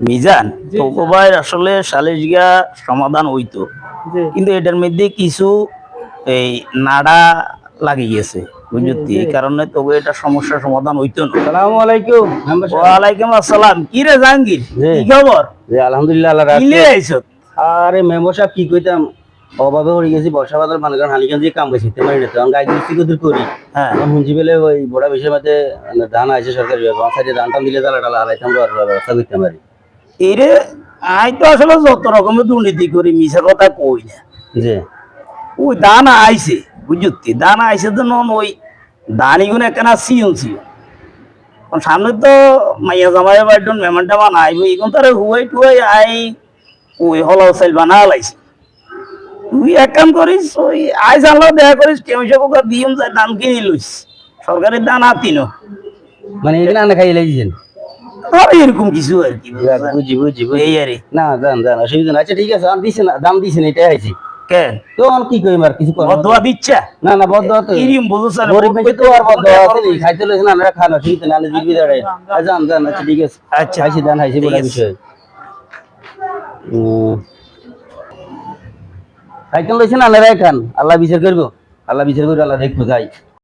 মিজান জি, তো আসলে সালিশগা সমাধান হইতো। কিন্তু এটার মধ্যে কিছু এই নাড়া লাগি গেছে এই কারণে তবে এটা সমস্যার সমাধান হইতো না। সালামু আলাইকুম। ওয়ালাইকুম আসসালাম। কি রে জাহাঙ্গীর? কি খবর? জি আলহামদুলিল্লাহ আল্লাহ রাখছে। কিলে আইছো? আরে মেম্বার সাহেব কি কইতাম? অভাবে গেছি বর্ষা বাদল মানে কারণ হালিকান দিয়ে কাম তেমন এটা তখন গাই দিচ্ছি কদুর করি। হ্যাঁ। পেলে ওই বড় বিষয়ের মধ্যে মানে ধান আছে সরকারি সাইডে ধান টান দিলে তালা টালা হারাইতাম আর ব্যবস্থা করতে পারি এরে আই তো আসলে যত রকমের দুর্নীতি করি মিশা কথা কই না। ওই দানা আইছে বুঝতি দানা আইছে তো নন ওই দানি গুলো একখানা সিয়ন সিয়ন সামনে তো মাইয়া জামাই বাড়ির মেহমান টেমান আইব এখন তার হুয়াই টুয়াই আই ওই হলাও চাইল বানা লাইছে। তুই এক কাম করিস ওই আই জানলাও দেখা করিস কোকা দিম দাম কিনি লইস। সরকারের দান আতিনো মানে এখানে আনা লাগিয়েছেন এরকম কিছু আর কি বুঝি বুঝি বুঝি এই আরে না জান জান অসুবিধা না আচ্ছা ঠিক আছে দাম দাম এটাই আইছি। কেন আমি কি কইম আর কিছু করব বদুয়া দিচ্ছা? না না বদ্ধ তো ইরিম বুঝছ গরিব মেয়ে তো আর বদ্ধ আছে নি। খাইতে খান ঠিক আছে নালে জান জান আচ্ছা ঠিক আছে। আচ্ছা খাইছি দান খাইছি বড় বিষয়। সাইকেল লইছেন আল্লাহ খান আল্লাহ বিচার করব। আল্লাহ বিচার করব আল্লাহ দেখব যাই।